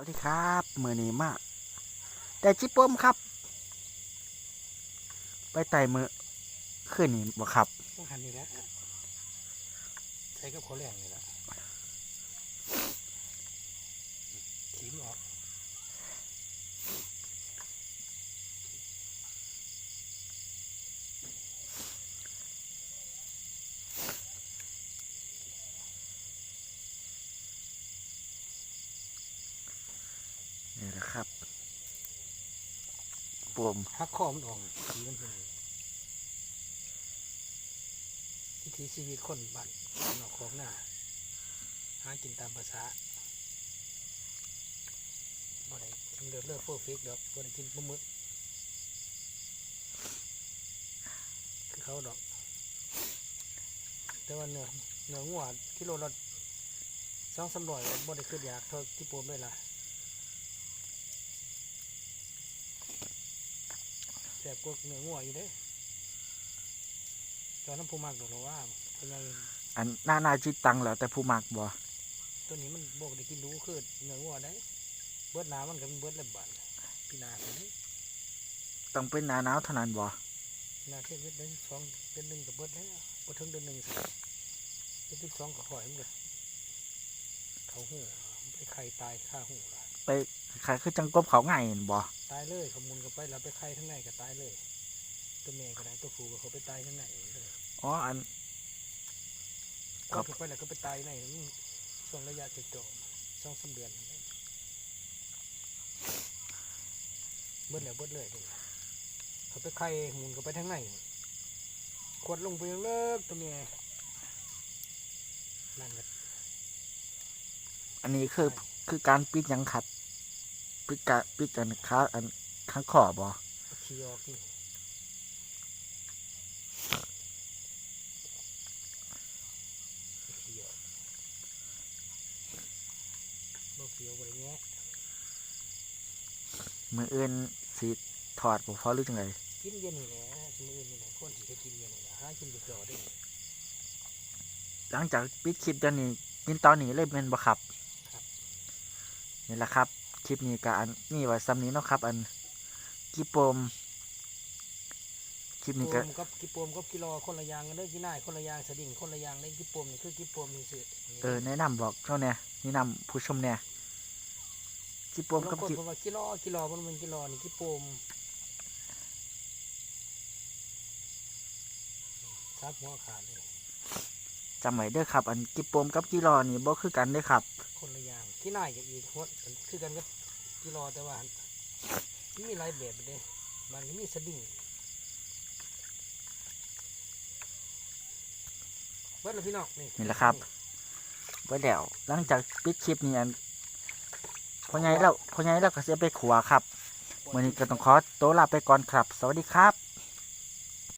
สวัสดีครับมือนีมาแต่จิป้มครับ ไปไต่มือขึ้นนี่บ่ครับต้องหันนี่แหละใช้กับเขาแรงนี่แหละ นี่แหละครับปมหักคอมันออกขีมันเป็นวิถีชีวิตคนบ้านนอกของหน้าหากินตามภาษาบ่ได้กินเลือดเลือดโฟฟิกดอกบ่ได้กินปลาหมึกคือเขาดอก แต่ว่าเนื้อเนื้องัวกิโลละสองสามร้อยบ่ได้ขึ้นอยากเท่าที่โปมเลยล่ะ ซ่บกว่าเนื้องัวอยู่เด้ตอนน้ำผู้มักดอกเราว่าเป็นไงอันหน้าหนาจิตตังแล้วแต่ผู้มักบ่ตัวนี้มันบอกได้กินดูคือเนื้องัวได้ เบิดหน้ำมันก็มันเบิดเล็บบานพี่นาคนนี้ต้องเป็นหนาหนาวเท่านั้นบ่พี่นาเที่ยงเดือนสองเดือนหนึ่งกับเบิดแล้วบ่ถึงเดือนหนึ่งสิเดือนที่สองก็ข่อยมันก็เขาหูมันไปไข่ตายข้าหูละ ไปใครคือจังกบเขาง่ายนั่นบ่ตายเลยขมุนก็ไปแล้วไปไข่ทั้งในก็ตายเลย ตัวแม่ก็ได้ตัวผู้ก็เขาไปตายทั้งในเลยอ๋ออันครัก็บไปแล้วก็ไปตายในมันช่วงระยะจะจบสองสามเดือนนั่นเองเบิดแล้วเบิดเลยนี่เขาไปไข่หมุนก็ไปทางในขวดลงไปเลิกตัวเมียนั่นก็อันนี้คือคือการปิดหยังขัด ปิดกะปิดอันค้าอันข้างขอบบ่เอาขี้ออกกินเอาขี้ออกบ่เปียวบ่ได้แงะมืออื่นสิถอดบ่พอหรือจังไดกินเย็นนี่แหละมืออื่นนี่แหละคนที่จะกินเย็นนี่แหละหากินเดือดๆได้หลังจากปิดคลิปเดี๋ยวนี้กินตอนนี้เลยเป็นบ่ครับครับนี่แหละครับ คลิปนี้ก็อันนี่ไว้ซ้ำนี้เนาะครับ อันกิโปมคลิปนี้กิก็โปมกับกิโปมกับกิโลคนละอย่างกันเด้อกินได้คนละอย่างสดิ่งคนละอย่างได้กิโปมนี่คือกิโปมนี่สิเออแนะนำบอกเท่าเนี่ยแนะนำผู้ชมเนี่ยกิโปมบากับงคนกิบอกว่ากิโลกิโลมันเป็นกิโลนี่กิโปมครับหัวขาดเลยจำไว้เด้อครับ อันกิโปมกับกิรอนี่บ่คือกันเด้อครับคนละ อย่างกินได้กับอีกหัวคือกันกับกิโลแต่ว่ามันมีหลายแบบเลยบางทีมีสดิ่งเบิดแล้วพี่น้องนี่นี่แหละครับไว้แล้วหลังจากปิดคลิปนี้อันพอไงแล้วพอไงแล้วก็จะไปขัวครับวันนี้ก็ต้องขอตัวลาไปก่อนครับ สวัสดีครับ